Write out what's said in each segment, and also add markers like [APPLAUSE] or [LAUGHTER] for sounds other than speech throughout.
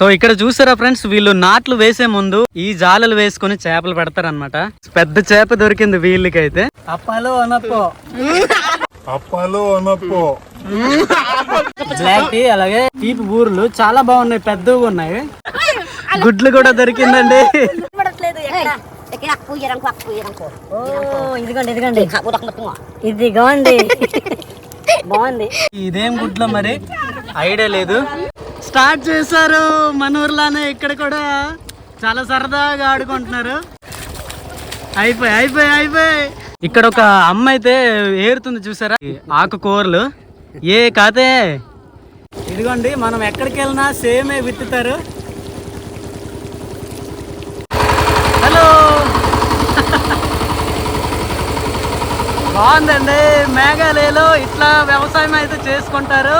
So ఇక్కడ చూసారా friends వీళ్ళు నాట్లు వేసే ముందు ఈ జాలలు వేసుకొని చేపలు పెడతారన్నమాట. పెద్ద చేప దొరికింది వీళ్ళకైతే. అప్పాలో అనప్పో. అప్పాలు అనప్పో. బ్లాక్ టీ అలాగే తీపి బూర్లు చాలా బాగున్నాయి పెద్దగా ఉన్నాయి. గుడ్లు కూడా దొరికిందండి. ఇదిగోండి. బాగుంది ఇదేం గుడ్లో మరి? ఐడియా లేదు. స్టార్ట్ చేశారు మన ఊర్లోనే ఇక్కడ కూడా. చాలా సరదాగా ఆడుకుంటున్నారు. అయిపోయి అయిపోయి అయిపోయి. ఇక్కడ ఒక అమ్మ అయితే ఏరుతుంది చూసారా? ఆకుకూరలు. ఏ కాతే? ఇదిగోండి మనం ఎక్కడికి వెళ్ళినా సేమే విత్తుతారు. హలో. బాగుందండి. మేఘాలయలో ఇట్లా వ్యవసాయం అయితే చేసుకుంటారు.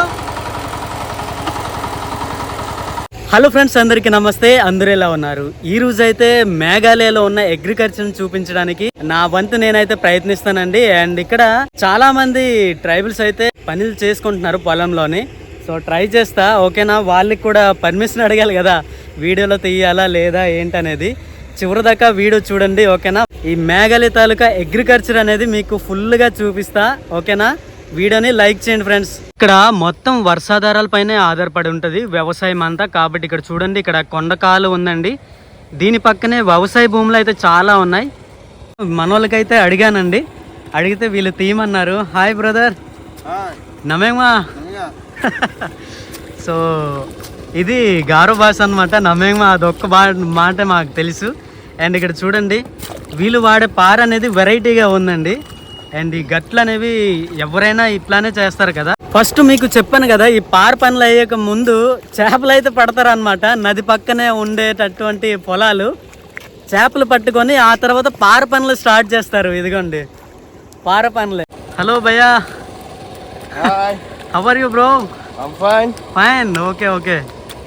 హలో ఫ్రెండ్స్ అందరికీ నమస్తే. అందరూ ఎలా ఉన్నారు? ఈ రోజు అయితే మేఘాలయలో ఉన్న అగ్రికల్చర్ని చూపించడానికి నా వంతు నేనైతే ప్రయత్నిస్తానండి. అండ్ ఇక్కడ చాలా మంది ట్రైబల్స్ అయితే పనులు చేసుకుంటున్నారు పొలంలోని. సో ట్రై చేస్తా ఓకేనా? వాళ్ళకి కూడా పర్మిషన్ అడగాలి కదా వీడియోలో తీయాలా లేదా ఏంటనేది. చివరి దాకా వీడియో చూడండి ఓకేనా? ఈ మేఘాలయ తాలూకా అగ్రికల్చర్ అనేది మీకు ఫుల్గా చూపిస్తా ఓకేనా? వీడియోని లైక్ చేయండి ఫ్రెండ్స్. ఇక్కడ మొత్తం వర్షాధారాల పైనే ఆధారపడి ఉంటుంది. వ్యవసాయం అంతా కాబట్టి ఇక్కడ చూడండి ఇక్కడ కొండకాలు ఉందండి. దీని పక్కనే వ్యవసాయ భూములు అయితే చాలా ఉన్నాయి. మనోళ్ళకైతే అడిగానండి. అడిగితే వీళ్ళు తీయమన్నారు. Hi brother. నమేమా? [LAUGHS] సో ఇది గారో భాష అనమాట నమ్మేమా అదొక్క బా మాట మాకు తెలుసు. అండ్ ఇక్కడ చూడండి వీళ్ళు వాడే పార అనేది వెరైటీగా ఉందండి. అండ్ ఈ గట్లు అనేవి ఎవరైనా ఇట్లానే చేస్తారు కదా. ఫస్ట్ మీకు చెప్పాను కదా ఈ పార పనులు అయ్యాక ముందు చేపలు అయితే పడతారు అనమాట నది పక్కనే ఉండేటటువంటి పొలాలు. చేపలు పట్టుకొని ఆ తర్వాత పార పనులు స్టార్ట్ చేస్తారు ఇదిగోండి. పార పనులే. హలో భయ్యా. How are you bro fine fine okay okay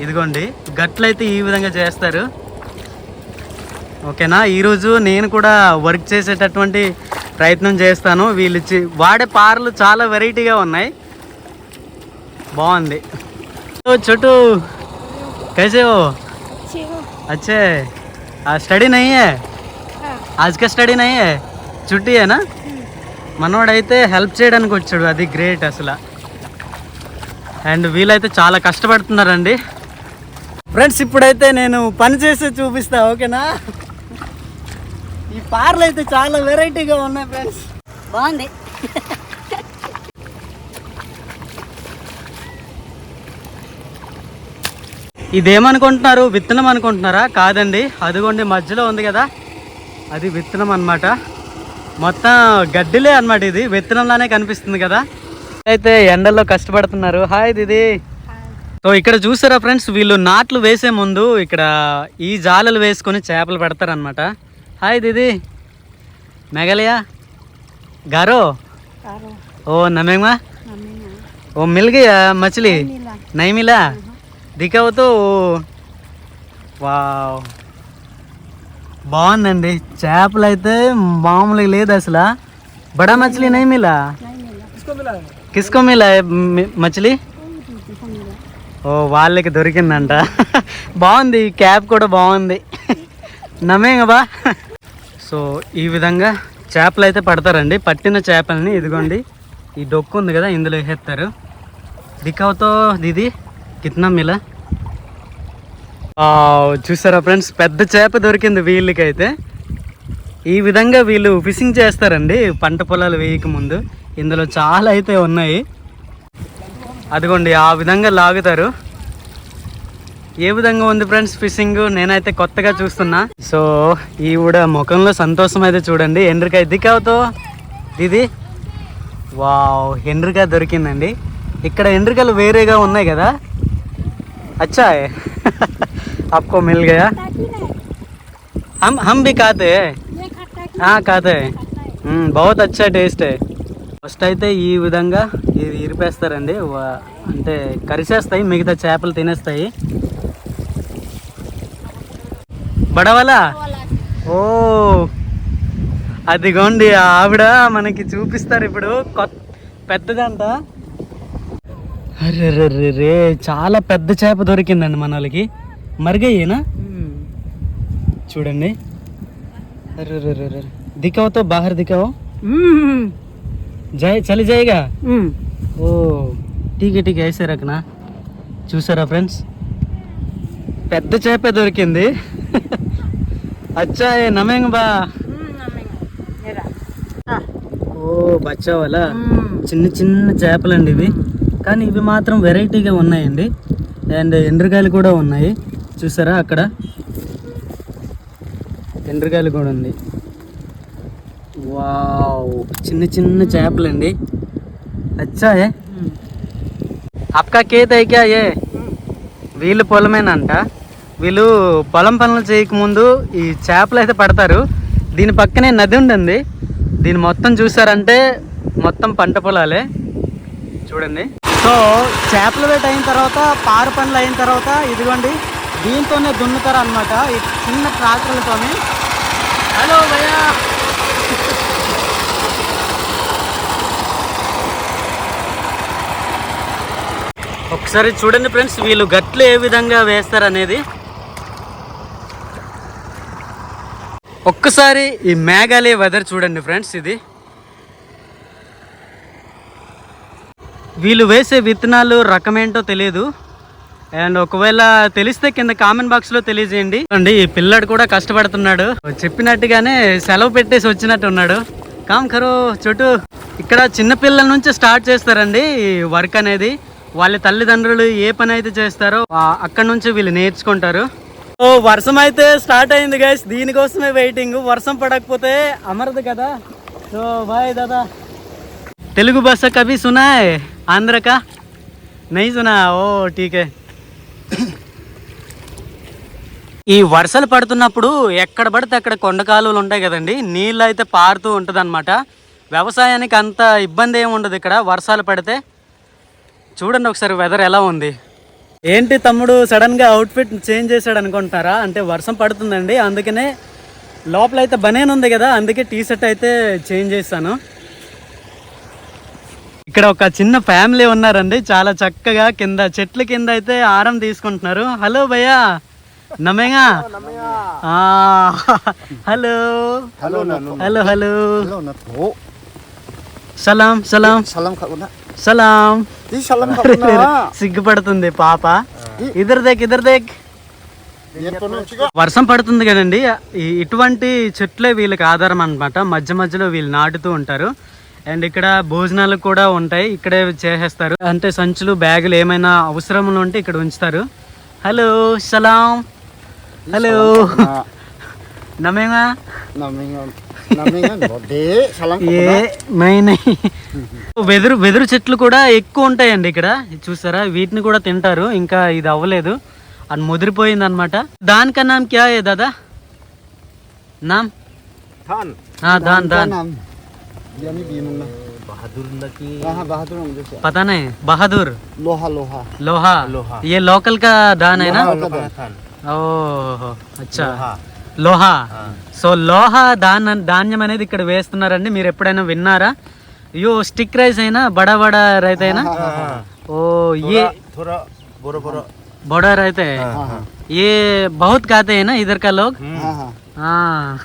ఇదిగోండి గట్లు అయితే ఈ విధంగా చేస్తారు. ఓకేనా ఈరోజు నేను కూడా వర్క్ చేసేటటువంటి ప్రయత్నం చేస్తాను వీళ్ళు చి- వాడే పార్లు చాలా వెరైటీగా ఉన్నాయి బాగుంది ఓ చోటు कैसे हो अच्छे आज स्टडी नहीं है आज का స్టడీ नहीं है చుట్టి ఏనా మనోడైతే హెల్ప్ చేయడానికి వచ్చాడు అది గ్రేట్ అసలు అండ్ వీళ్ళైతే చాలా కష్టపడుతున్నారండి ఫ్రెండ్స్ ఇప్పుడైతే నేను పని చేసి చూపిస్తా ఓకేనా ఈ పార్లు అయితే చాలా వెరైటీగా ఉన్నాయి ఫ్రెండ్స్ బాగుంది. ఇదేమనుకుంటున్నారు? విత్తనం అనుకుంటున్నారా? కాదండి. అదిగోండి మధ్యలో ఉంది కదా. అది విత్తనం అన్నమాట. మొత్తం గడ్డిలే అన్నమాట ఇది. విత్తనంలానే కనిపిస్తుంది కదా. అయితే ఎండల్లో కష్టపడుతున్నారు. హాయ్ దీది. సో ఇక్కడ చూసారా ఫ్రెండ్స్ వీళ్ళు నాట్లు వేసే ముందు ఇక్కడ ఈ జాలలు వేసుకొని చేపలు పెడతారనమాట హాయ్ దీది. मेघालया గారు? ఓ నమేమా ఓ मिल गया నైమిలా. దిగవుతూ मिला, नहीं వావ్. బాగుందండి. చేపలు అయితే మామూలుగా లేదు అసలు. బడా మచిలీ నైమిలా? కిస్కోమిలా మిలా మచిలీ? ఓ వాళ్ళకి దొరికిందంట. బాగుంది క్యాప్ కూడా బాగుంది. నమ్మేంగా బా సో ఈ విధంగా చేపలు అయితే పడతారండి. పట్టిన చేపలని ఇదిగోండి ఈ డొక్కు ఉంది కదా ఇందులో వేసేస్తారు. దిక్కవతో దీది కిత్నా మిలా. చూసారా ఫ్రెండ్స్? పెద్ద చేప దొరికింది వీళ్ళకైతే. ఈ విధంగా వీళ్ళు ఫిషింగ్ చేస్తారండి పంట పొలాలు వేయక ముందు. ఇందులో చాలా అయితే ఉన్నాయి. అదిగోండి ఆ విధంగా లాగుతారు. ఏ విధంగా ఉంది ఫ్రెండ్స్ ఫిషింగ్ నేనైతే కొత్తగా చూస్తున్నా సో ఈవిడ ముఖంలో సంతోషం అయితే చూడండి ఎండ్రికాయ దిక్కవతో ఇది వావ్ ఎండ్రికాయ దొరికిందండి ఇక్కడ ఎండ్రికలు వేరేగా ఉన్నాయి కదా अच्छा है आपको मिल गया हम हम भी खाते हैं हाँ खाते हैं हम्म, बहुत अच्छा टेस्ट है ఫస్ట్ అయితే ఈ విధంగా ఇది ఇరిపేస్తారండి వా- అంటే కరిసేస్తాయి మిగతా చేపలు తినేస్తాయి బడవలా? ఓ. అదిగోండి ఆవిడ మనకి చూపిస్తారు ఇప్పుడు. కొత్త పెద్దదంట. అరే రే చాలా పెద్ద చేప దొరికిందండి మన వాళ్ళకి మరిగయ్యేనా చూడండి. దిక్కవతో బాహర్ దిక్కవో? జై చలి జయగా ఓ టీకే టీకే వేసారు అక్కడ చూసారా ఫ్రెండ్స్? పెద్ద చేపే దొరికింది. అచ్చా ఏ నమేంగ బా. ఓ బచ్చా చిన్న చిన్న చేపలండి ఇవి. కానీ ఇవి మాత్రం వెరైటీగా ఉన్నాయండి. అండ్ ఎండ్రకాయలు కూడా ఉన్నాయి. చూసారా అక్కడ? ఎండ్రకాయలు కూడా ఉంది. వావ్. చిన్న చిన్న చేపలండి. అచ్చా ఏ? అప్కా కేత్ ఏ? వీళ్ళు పొలమేనంట. వీళ్ళు పొలం పనులు చేయకముందు ఈ చేపలు అయితే పడతారు. దీని పక్కనే నది ఉంటుంది. దీన్ని మొత్తం చూసారంటే మొత్తం పంట పొలాలే. చూడండి. సో చేపల వేట అయిన తర్వాత పారు పనులు అయిన తర్వాత ఇదిగోండి దీంతోనే దున్నుతారు అనమాట ఈ చిన్న ట్రాక్టర్లతోనే. హలో భయ్యా! ఒకసారి చూడండి ఫ్రెండ్స్ వీళ్ళు గట్లు ఏ విధంగా వేస్తారు అనేది ఒక్కసారి ఈ మేఘాలయ వెదర్ చూడండి ఫ్రెండ్స్ ఇది. వీళ్ళు వేసే విత్తనాలు రకమేంటో తెలియదు అండ్ ఒకవేళ తెలిస్తే కింద కామెంట్ బాక్స్లో తెలియజేయండి. అండి ఈ పిల్లాడు కూడా కష్టపడుతున్నాడు. చెప్పినట్టుగానే సెలవు పెట్టేసి వచ్చినట్టు ఉన్నాడు. కామ్ ఖరో చోటు ఇక్కడ చిన్నపిల్లల నుంచి స్టార్ట్ చేస్తారండి ఈ వర్క్ అనేది. వాళ్ళ తల్లిదండ్రులు ఏ పని అయితే చేస్తారో అక్కడ నుంచి వీళ్ళు నేర్చుకుంటారు. ఓ వర్షం అయితే స్టార్ట్ అయింది గైస్ దీనికోసమే వెయిటింగ్ వర్షం పడకపోతే అమరదు కదా. సో బాయ్ దాదా. తెలుగు భాష కవి సునాయ్ ఆంధ్ర కా నై సునా ఓ టీకే. ఈ వర్షాలు పడుతున్నప్పుడు ఎక్కడ పడితే అక్కడ కొండ కాలువలు ఉంటాయి కదండి. నీళ్ళు అయితే పారుతూ ఉంటుంది వ్యవసాయానికి అంత ఇబ్బంది ఏమి ఉండదు ఇక్కడ. వర్షాలు పడితే చూడండి ఒకసారి వెదర్ ఎలా ఉంది. ఏంటి తమ్ముడు సడన్గా అవుట్ఫిట్ చేంజ్ చేశాడు అనుకుంటున్నారా అంటే వర్షం పడుతుందండి అందుకనే లోపల అయితే బనేన్ ఉంది కదా అందుకే టీ షర్ట్ అయితే చేంజ్ చేశాను. ఇక్కడ ఒక చిన్న ఫ్యామిలీ ఉన్నారండి చాలా చక్కగా కింద చెట్ల కింద అయితే ఆరం తీసుకుంటున్నారు. హలో భయ్యా నమేగా? ఆ, హలో. Hello hello hello. సలాం సలాం. సలం సలాం. సిగ్గుపడుతుంది పాప. ఇద్దరు దేక్ ఇద్దరు దేక్. వర్షం పడుతుంది కదండి. ఇటువంటి చెట్లే వీళ్ళకి ఆధారం అన్నమాట. మధ్య మధ్యలో వీళ్ళు నాటుతూ ఉంటారు. అండ్ ఇక్కడ భోజనాలు కూడా ఉంటాయి. ఇక్కడే చేసేస్తారు. అంటే సంచులు బ్యాగులు ఏమైనా అవసరములు ఉంటే ఇక్కడ ఉంచుతారు. హలో సలాం. హలో. నమేమా నమ్మింగ [LAUGHS] నమ్మింగ డే సలం ఏ నై నై [LAUGHS] వెదురు వెదురు చెట్లు కూడా ఎక్కువ ఉంటాయండి ఇక్కడ చూసారా వీటిని కూడా తింటారు ఇంకా ఇది అవ్వలేదు అది ముదిరిపోయింది అనమాట దానికన్నా క్యా ఏ దాదా నామ్ థాన్ ఆ, దాన్ దాన్ यानी बीमुन्ना बहादुर की हाँ बहादुर हम जैसे पता नहीं बहादुर लोहा लोहा लोहा लोहा। ये लोकल का दान है ना लोहा थान ఓహో అచ్చా లోహా. సో లోహా ధాన్య ధాన్యం అనేది ఇక్కడ వేస్తున్నారండి. మీరు ఎప్పుడైనా విన్నారా? యో స్టిక్ రైస్ అయినా బడబడ బడా అయినా ఓ ఏ బొడర్ అయితే ఏ బహుత్ కాతే అయినా ఇద్దరు కా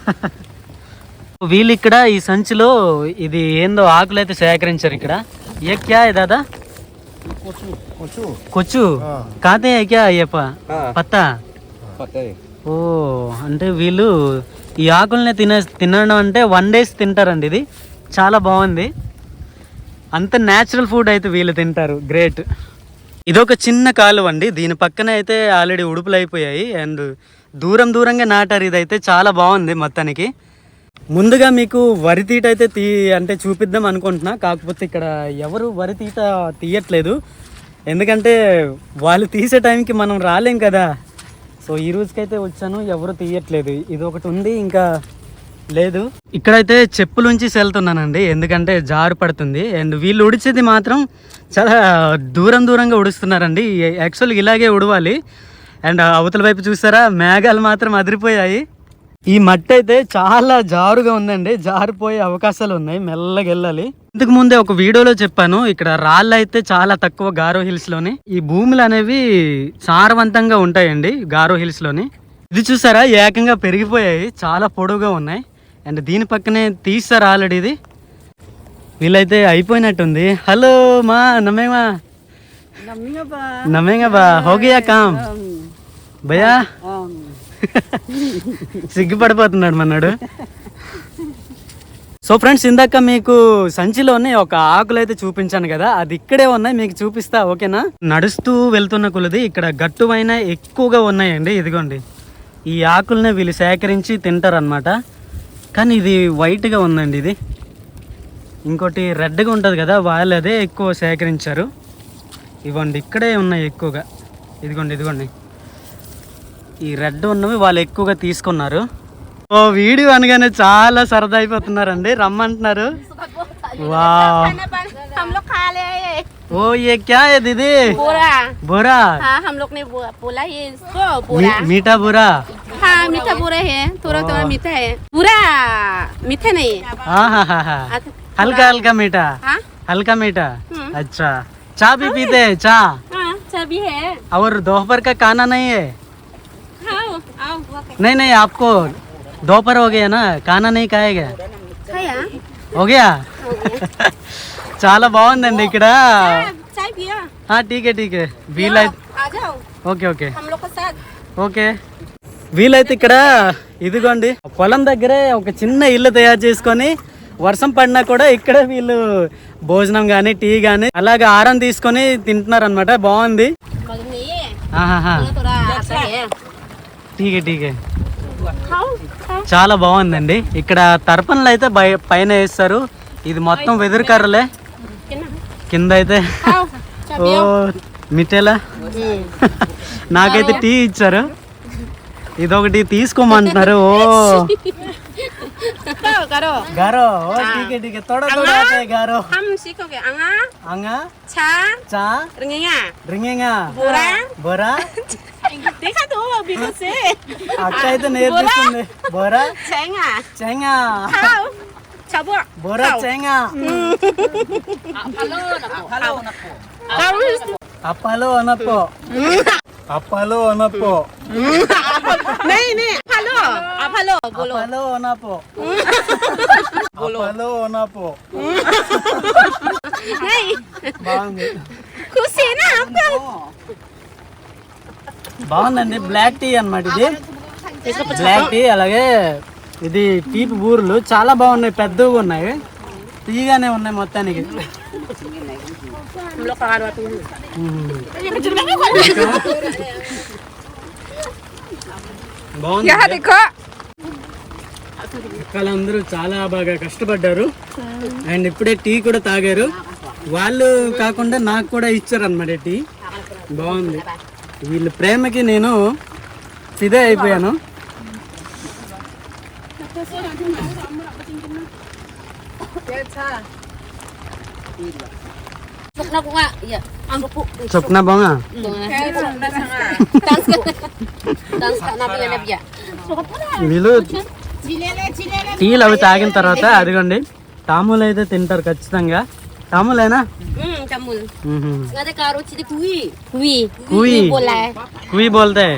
[LAUGHS] వీళ్ళు ఇక్కడ ఈ సంచిలో ఇది ఏందో ఆకులు అయితే సేకరించారు ఇక్కడ. ఏ దాదా? కొచ్చు కాతే క్యా ఏ పత్తా? ఓ అంటే వీళ్ళు ఈ ఆకుల్ని తినే తినడం అంటే వన్ డేస్ తింటారండి ఇది. చాలా బాగుంది. అంత న్యాచురల్ ఫుడ్ అయితే వీళ్ళు తింటారు. గ్రేట్ ఇదొక చిన్న కాలువ అండి. దీని పక్కన అయితే ఆల్రెడీ ఉడుపులు అయిపోయాయి. అండ్ దూరం దూరంగా నాటారు. ఇదైతే చాలా బాగుంది మొత్తానికి. ముందుగా మీకు వరి తీట అయితే తీ అంటే చూపిద్దాం అనుకుంటున్నా. కాకపోతే ఇక్కడ ఎవరు వరి తీట తీయట్లేదు. ఎందుకంటే వాళ్ళు తీసే టైంకి మనం రాలేం కదా. సో ఈ రోజుకైతే వచ్చాను ఎవరు తీయట్లేదు. ఇది ఒకటి ఉంది ఇంకా లేదు. ఇక్కడైతే చెప్పులుంచి వెళ్తున్నానండి ఎందుకంటే జారు పడుతుంది. అండ్ వీళ్ళు ఉడిచేది మాత్రం చాలా దూరం దూరంగా ఉడుస్తున్నారండి. యాక్చువల్గా ఇలాగే ఉడవాలి. అండ్ అవతల వైపు చూసారా మేఘాలు మాత్రం అదిరిపోయాయి. ఈ మట్టి అయితే చాలా జారుగా ఉందండి జారిపోయే అవకాశాలు ఉన్నాయి మెల్లగా వెళ్ళాలి. ఇంతకు ముందే ఒక వీడియోలో చెప్పాను ఇక్కడ రాళ్ళు అయితే చాలా తక్కువ గారో హిల్స్లోని ఈ భూములు అనేవి సారవంతంగా ఉంటాయండి గారో హిల్స్లోని ఇది చూసారా ఏకంగా పెరిగిపోయాయి చాలా పొడవుగా ఉన్నాయి. అండ్ దీని పక్కనే తీస్తారు ఆల్రెడీ ఇది. వీళ్ళైతే అయిపోయినట్టుంది. హలో మా నమ్మేమా నమ్మేంగా బా హోగియా కామ్. భయా [LAUGHS] సిగ్గుపడిపోతున్నాడు మన్నాడు. సో ఫ్రెండ్స్ ఇందాక మీకు సంచిలోనే ఒక ఆకులు అయితే చూపించాను కదా అది ఇక్కడే ఉన్నాయి మీకు చూపిస్తా ఓకేనా? నడుస్తూ వెళ్తున్న కొలది ఇక్కడ గట్టువైన ఎక్కువగా ఉన్నాయండి ఇదిగోండి. ఈ ఆకుల్ని వీళ్ళు సేకరించి తింటారనమాట కానీ ఇది వైట్గా ఉందండి ఇది. ఇంకోటి రెడ్గా ఉంటుంది కదా వాళ్ళు అదే ఎక్కువ సేకరించారు. ఇవ్వండి ఇక్కడే ఉన్నాయి ఎక్కువగా. ఇదిగోండి ఇదిగోండి. ఈ రెడ్ ఉన్నవి వాళ్ళు ఎక్కువగా తీసుకున్నారు. ఓ వీడియో అనగానే చాలా సరదా అయిపోతున్నారండి రమ్మంటున్నారు వా हम लोग खा ले ये ఓ ఏ క్యా ఏ దీది पूरा బురా हाँ हम लोग ने बो- बोला ये इसको पूरा మీఠా బురా हाँ मीठा पूरा है थोड़ा थोड़ा मीठा है पूरा मीठा नहीं है ఆహాహాహా. आध- हल्का हल्का मीठा हाँ हल्का मीठा हम्म। अच्छा चाय भी पीते हैं चा हाँ सभी है और दोपहर का खाना नहीं है खाओ आओ नहीं नहीं आपको दोपहर हो गया ना खाना नहीं खाएगा खाया हो गया చాలా బాగుందండి ఇక్కడ चाय पिया ఆ, ఠీకే ఠీకే వీలైతే आ जाओ ఓకే ఓకే हम लोग के साथ ఓకే వీలైతే ఇక్కడ ఇదిగోండి పొలం దగ్గరే ఒక చిన్న ఇల్లు తయారు చేసుకొని వర్షం పడినా కూడా ఇక్కడే వీళ్ళు భోజనం కానీ టీ కానీ అలాగే ఆరం తీసుకొని తింటున్నారు అనమాట బాగుంది मगर नहीं చాలా బాగుందండి. ఇక్కడ తర్పణలు అయితే పైన వేస్తారు. ఇది మొత్తం వెదురు కర్రలే. కింద అయితే ఓ మిఠేలా నాకైతే టీ ఇచ్చారు. ఇదొకటి తీసుకోమంటున్నారు. ఓ. करो करो गारो ओ ठीक है ठीक है थोड़ा थोड़ा आता है गारो हम सीखोगे अंगा अंगा चा चा रिंगेंगा रिंगेंगा बोरा बोरा देखा तो अभी तो से अच्छा है तो नहीं बोरा बोरा चेंगा चेंगा हाउ 잡어. 뭐라 쨍아. 아팔로 나포. 아팔로 나포. 아팔로 나포. అనప్పో అప్పలో అనప్పో नहीं नहीं हेलो आप हेलो बोलो అప్పలో అనప్పో అప్పలో అనప్పో नहीं బాగుంది खुशी है ना आपको బాగుందండి బ్లాక్ టీ అన్నమాట ఇది బ్లాక్ టీ అలాగే ఇది తీపి బూరెలు చాలా బాగున్నాయి పెద్దగా ఉన్నాయి తీగానే ఉన్నాయి మొత్తానికి हम लोग कहाँ रहते हैं మ్మ్. బాగుంది देखो వాళ్ళందరూ చాలా బాగా కష్టపడ్డారు అండ్ ఇప్పుడే టీ కూడా తాగారు వాళ్ళు కాకుండా నాకు కూడా ఇచ్చారన్నమాట టీ బాగుంది వీళ్ళ ప్రేమకి నేను ఫిదే అయిపోయాను Sukna ko nga. Iya. Ang po. చొప్న బాగా Dance ka. Dance ka. Nabi nga nabi. వీళ్ళు టీలు అవి తాగిన తర్వాత అదిగోండి తాములు అయితే తింటారు ఖచ్చితంగా తాములేనా Hmm, camul. మ్మ్. Ngade karo chidi kui. Kui. Kui. Bola. Kui బోల్తే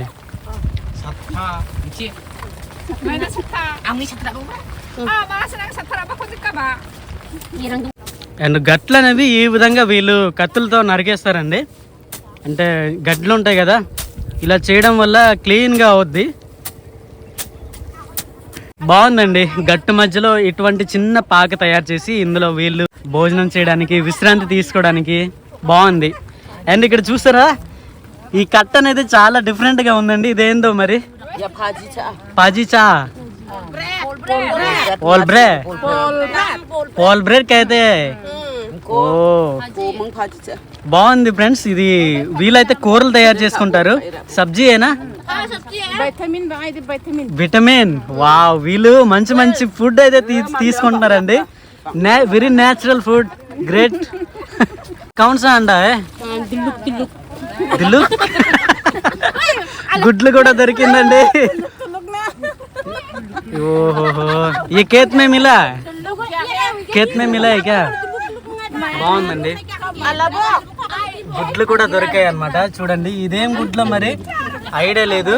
Irang and గట్లు అనేవి ఈ విధంగా వీళ్ళు కత్తులతో నరికేస్తారండి. అంటే గడ్లు ఉంటాయి కదా ఇలా చేయడం వల్ల క్లీన్గా అవుద్ది. బాగుందండి గట్టు మధ్యలో ఇటువంటి చిన్న పాక తయారు చేసి ఇందులో వీళ్ళు భోజనం చేయడానికి విశ్రాంతి తీసుకోవడానికి బాగుంది. అండ్ ఇక్కడ చూసారా ఈ కట్ అనేది చాలా డిఫరెంట్గా ఉందండి. ఇదేందో మరి? పాజీచా పోల్ బ్రే పోల్ బ్రెడ్ అయితే ఓ బాగుంది ఫ్రెండ్స్ ఇది వీలైతే కూరలు తయారు చేసుకుంటారు. సబ్జీ ఏనా. విటమిన్ వా? వీళ్ళు మంచి మంచి ఫుడ్ అయితే తీ- తీసుకుంటున్నారండి. వెరీ నేచురల్ ఫుడ్ గ్రేట్ కౌన్సా అండా. దిల్లు గుడ్లు కూడా దొరికిందండి. ఓహో ये खेत में मिला खेत में मिला है क्या బాగుందండి గుడ్లు కూడా దొరికాయి అన్నమాట చూడండి ఇదేం గుడ్లు మరి ఐడియా లేదు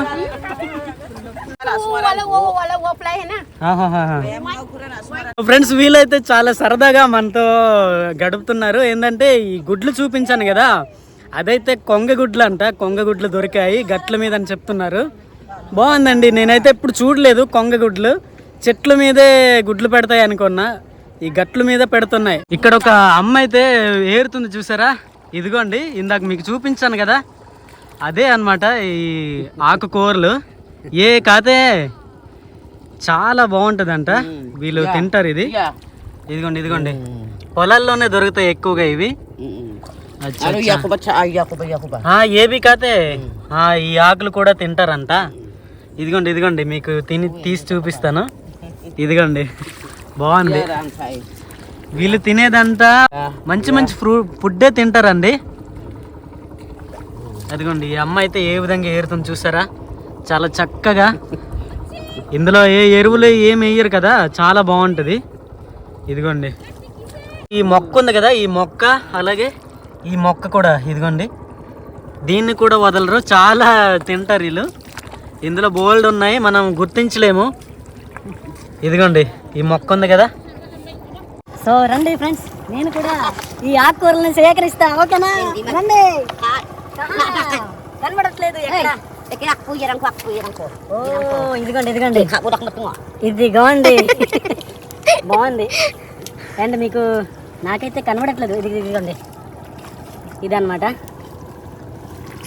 ఫ్రెండ్స్ వీలైతే చాలా సరదాగా మనతో గడుపుతున్నారు ఏంటంటే ఈ గుడ్లు చూపించాను కదా అదైతే కొంగ గుడ్లు అంట కొంగ గుడ్లు దొరికాయి గట్ల మీద అని చెప్తున్నారు బాగుందండి. నేనైతే ఇప్పుడు చూడలేదు కొంగ గుడ్లు. చెట్ల మీదే గుడ్లు పెడతాయి అనుకున్నా. ఈ గట్ల మీద పెడుతున్నాయి. ఇక్కడ ఒక అమ్మ అయితే ఏరుతుంది చూసారా? ఇదిగోండి ఇందాక మీకు చూపించాను కదా. అదే అన్నమాట ఈ ఆకుకూరలు. ఏ కాతే చాలా బాగుంటదంట. వీళ్ళు తింటారు ఇది. ఇదిగోండి ఇదిగోండి. పొలాల్లోనే దొరుకుతాయి ఎక్కువగా ఇవి. ఏవి కాతే? ఈ ఆకులు కూడా తింటారంట. ఇదిగోండి ఇదిగోండి మీకు తిని తీసి చూపిస్తాను. ఇదిగోండి బాగుంది. వీళ్ళు తినేదంతా మంచి మంచి ఫ్రూ ఫుడ్డే తింటారండి. అదిగోండి ఈ అమ్మ అయితే ఏ విధంగా ఏరుతుంది చూసారా? చాలా చక్కగా. ఇందులో ఏ ఎరువులు ఏం వేయరు కదా చాలా బాగుంటుంది. ఇదిగోండి ఈ మొక్క ఉంది కదా ఈ మొక్క అలాగే ఈ మొక్క కూడా ఇదిగోండి. దీన్ని కూడా వదలరు చాలా తింటారు వీళ్ళు. ఇందులో బోల్డ్ ఉన్నాయి మనం గుర్తించలేము. ఇదిగోండి ఈ మొక్క ఉంది కదా? సో రండి ఫ్రెండ్స్ నేను కూడా ఈ ఆకుకూరలను సేకరిస్తా ఓకేనా? రండి. కనబడట్లేదు ఇదిగోండి ఇదిగోండి. ఇదిగోండి. [LAUGHS] బాగుంది. అండ్ మీకు నాకైతే కనబడట్లేదు. ఇది ఇదిగోండి. ఇదన్నమాట.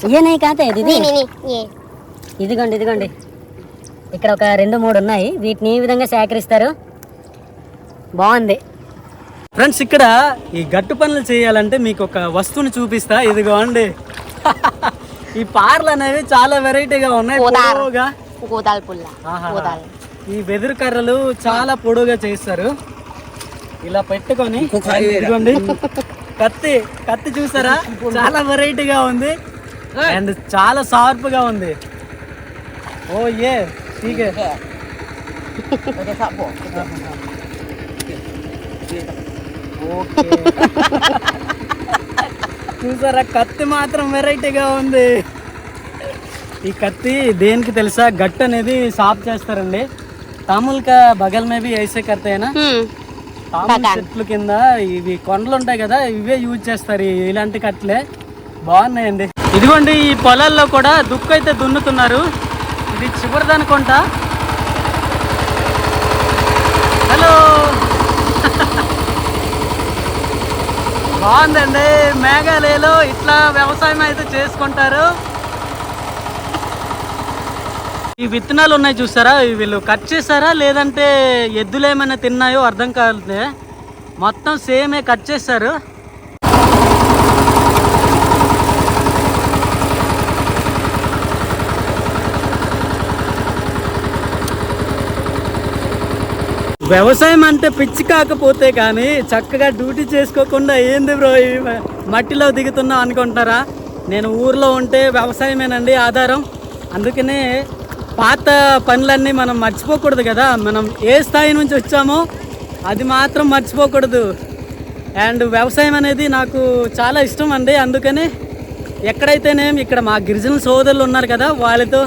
ఇయనే కాతే ఇది. ఇదిగోండి ఇదిగోండి. ఇక్కడ ఒక రెండు మూడు ఉన్నాయి. వీటిని ఈ విధంగా సేకరిస్తారు. బాగుంది. ఫ్రెండ్స్ ఇక్కడ ఈ గట్టు పనులు చేయాలంటే మీకు ఒక వస్తువుని చూపిస్తా. ఇదిగోండి. ఈ పార్లు అనేవి చాలా వెరైటీగా ఉన్నాయి. పొడవుగా. ఈ వెదురు కర్రలు చాలా పొడుగా చేస్తారు ఇలా పెట్టుకొని ఇదిగోండి. కత్తి కత్తి చూసారా? చాలా వెరైటీగా ఉంది. అండ్ చాలా గా ఉంది ఓ ఏ ఠీకే ఓకే చూసారా? కత్తి మాత్రం వెరైటీగా ఉంది. ఈ కత్తి దేనికి తెలుసా? గట్ అనేది సాఫ్ చేస్తారండి. తాముల్కా బగల్ మే బి ఐసే కర్తేనా Hmm. తాముల్ చెట్లు కింద ఇవి కొండలు ఉంటాయి కదా ఇవే యూజ్ చేస్తారు ఇలాంటి కట్లే బాగున్నాయండి. ఇదిగోండి ఈ పొలాల్లో కూడా దుక్కు అయితే దున్నుతున్నారు. ఇది చివరిదనుకుంట హలో. [LAUGHS] బాగుందండి. మేఘాలయలో ఇట్లా వ్యవసాయం అయితే చేసుకుంటారు. ఈ విత్తనాలు ఉన్నాయి చూసారా? వీళ్ళు కట్ చేశారా? లేదంటే ఎద్దులు ఏమైనా తిన్నాయో అర్థం కాలేదు మొత్తం సేమే కట్ చేశారు. వ్యవసాయం అంటే పిచ్చి కాకపోతే కానీ చక్కగా డ్యూటీ చేసుకోకుండా ఏంది బ్రో ఈ మట్టిలో దిగుతున్నాం అనుకుంటున్నారా నేను ఊర్లో ఉంటే వ్యవసాయమేనండి ఆధారం. అందుకనే పాత పనులన్నీ మనం మర్చిపోకూడదు కదా. మనం ఏ స్థాయి నుంచి వచ్చామో అది మాత్రం మర్చిపోకూడదు. అండ్ వ్యవసాయం అనేది నాకు చాలా ఇష్టం అండి. అందుకని ఎక్కడైతేనేం ఇక్కడ మా గిరిజన సోదరులు ఉన్నారు కదా వాళ్ళతో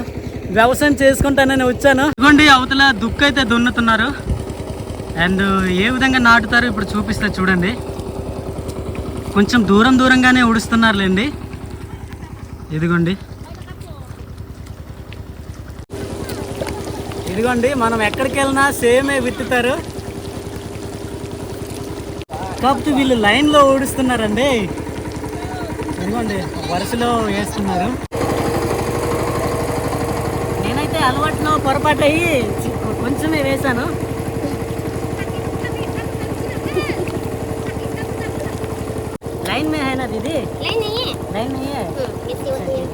వ్యవసాయం చేసుకుంటానని వచ్చాను. ఇవ్వండి అవతల దుక్కు అయితే దున్నుతున్నారు. అండ్ ఏ విధంగా నాటుతారో ఇప్పుడు చూపిస్తా చూడండి. కొంచెం దూరం దూరంగానే ఉడుస్తున్నారులేండి ఇదిగోండి. ఇదిగోండి మనం ఎక్కడికి వెళ్ళినా సేమే విత్తుతారు. కాకపోతే వీళ్ళు లైన్లో ఊడుస్తున్నారండి. ఇదిగోండి వరుసలో వేస్తున్నారు. నేనైతే అలవాటులో పొరపాటు అయ్యి చి- కొంచెమే వేశాను. दीदी लाइन नहीं है लाइन नहीं है किसी होती है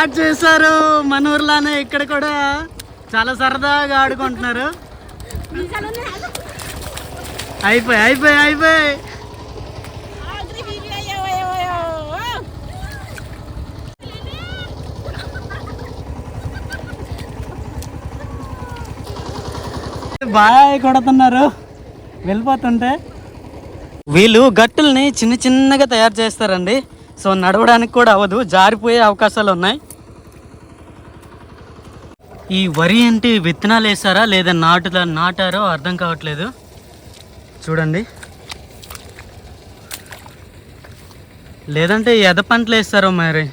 స్టార్ట్ చేశారు మన ఊర్లోనే ఇక్కడ కూడా చాలా సరదాగా ఆడుకుంటున్నారు. అయిపోయి అయిపోయి అయిపోయి. బాగా కొడుతున్నారు. వెళ్ళిపోతుంటే వీళ్ళు గట్టుల్ని చిన్న చిన్నగా తయారు చేస్తారండి. సో నడవడానికి కూడా అవ్వదు జారిపోయే అవకాశాలు ఉన్నాయి. ఈ వరి ఏంటి విత్తనాలు వేసారా? లేదా నాటుదా నాటారో అర్థం కావట్లేదు. చూడండి. లేదంటే ఎద పంటలు వేస్తారో మరి?